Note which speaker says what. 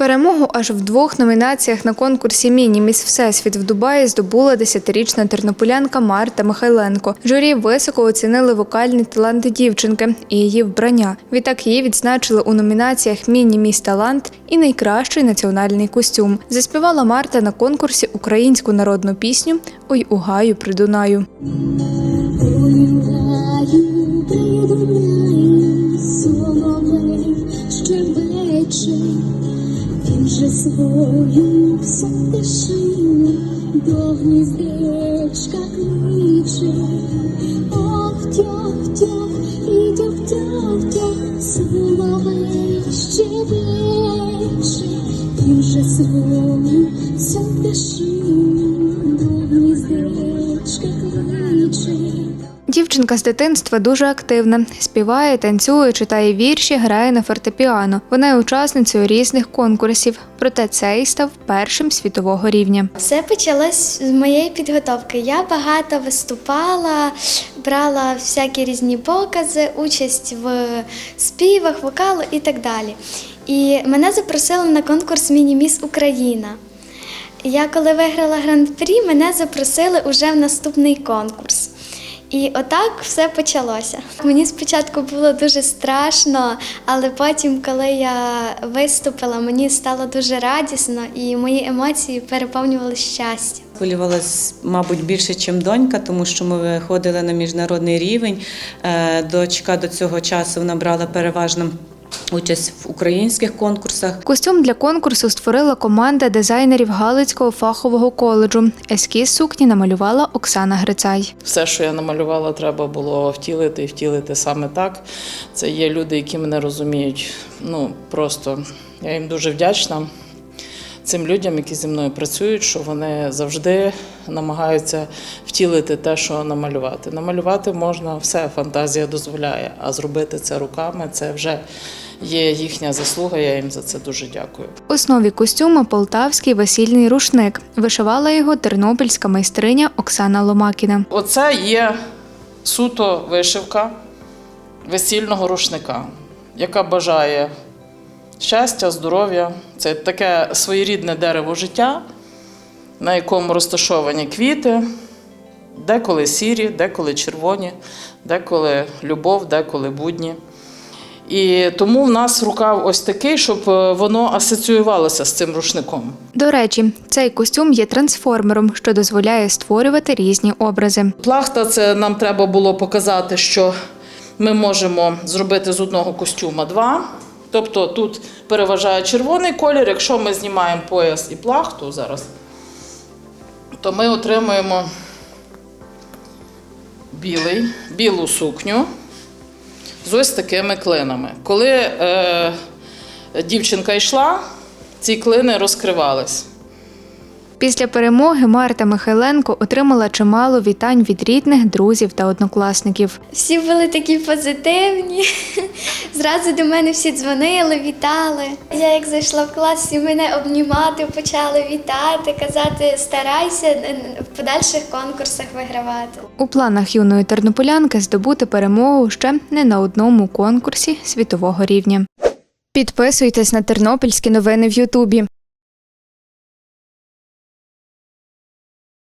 Speaker 1: Перемогу аж в двох номінаціях на конкурсі Міні-Міс Всесвіт в Дубаї здобула 10-річна тернополянка Марта Михайленко. Журі високо оцінили вокальні таланти дівчинки і її вбрання. Відтак її відзначили у номінаціях Міні-Міс Талант і найкращий національний костюм. Заспівала Марта на конкурсі українську народну пісню Ой у гаю при Дунаю.
Speaker 2: Гаю придумаю соловей свою сотишину до гніздечка кличе. Ох, тьох, тьох, і тьох, тьох, тьох, соловей вече, він вже свою все до
Speaker 1: Дівчинка з дитинства дуже активна. Співає, танцює, читає вірші, грає на фортепіано. Вона є учасницею різних конкурсів, проте цей став першим світового рівня.
Speaker 3: Все почалось з моєї підготовки. Я багато виступала, брала всякі різні покази, участь в співах, вокалу і так далі. І мене запросили на конкурс Міні-Міс Україна. Я коли виграла гран-прі, мене запросили уже в наступний конкурс. І отак все почалося. Мені спочатку було дуже страшно, але потім, коли я виступила, мені стало дуже радісно і мої емоції переповнювали щастя.
Speaker 4: Хвилювалась, мабуть, більше, ніж донька, тому що ми виходили на міжнародний рівень. Е, Дочка до цього часу набрала переважно участь в українських конкурсах.
Speaker 1: Костюм для конкурсу створила команда дизайнерів Галицького фахового коледжу. Ескіз сукні намалювала Оксана Грицай.
Speaker 5: Все, що я намалювала, треба було втілити і втілити саме так. Це є люди, які мене розуміють. Ну просто я їм дуже вдячна цим людям, які зі мною працюють, що вони завжди намагаються втілити те, що намалювати. Намалювати можна все, фантазія дозволяє, а зробити це руками це вже є їхня заслуга. Я їм за це дуже дякую.
Speaker 1: В основі костюму полтавський весільний рушник. Вишивала його тернопільська майстриня Оксана Ломакіна.
Speaker 5: Оце є суто вишивка весільного рушника, яка бажає щастя, здоров'я. Це таке своєрідне дерево життя, на якому розташовані квіти, деколи сірі, деколи червоні, деколи любов, деколи будні. І тому в нас рукав ось такий, щоб е, воно асоціювалося з цим рушником.
Speaker 1: До речі, цей костюм є трансформером, що дозволяє створювати різні образи.
Speaker 5: Плахта це нам треба було показати, що ми можемо зробити з одного костюма два. Тобто тут переважає червоний колір. Якщо ми знімаємо пояс і плахту зараз, то ми отримуємо білий, білу сукню з ось такими клинами. Коли е, дівчинка йшла, ці клини розкривались.
Speaker 1: Після перемоги Марта Михайленко отримала чимало вітань від рідних, друзів та однокласників.
Speaker 3: Всі були такі позитивні. Зразу до мене всі дзвонили, вітали. Я як зайшла в клас, всі мене обнімати почали вітати, казати старайся в подальших конкурсах вигравати.
Speaker 1: У планах юної тернополянки здобути перемогу ще не на одному конкурсі світового рівня. Підписуйтесь на тернопільські новини в Ютубі.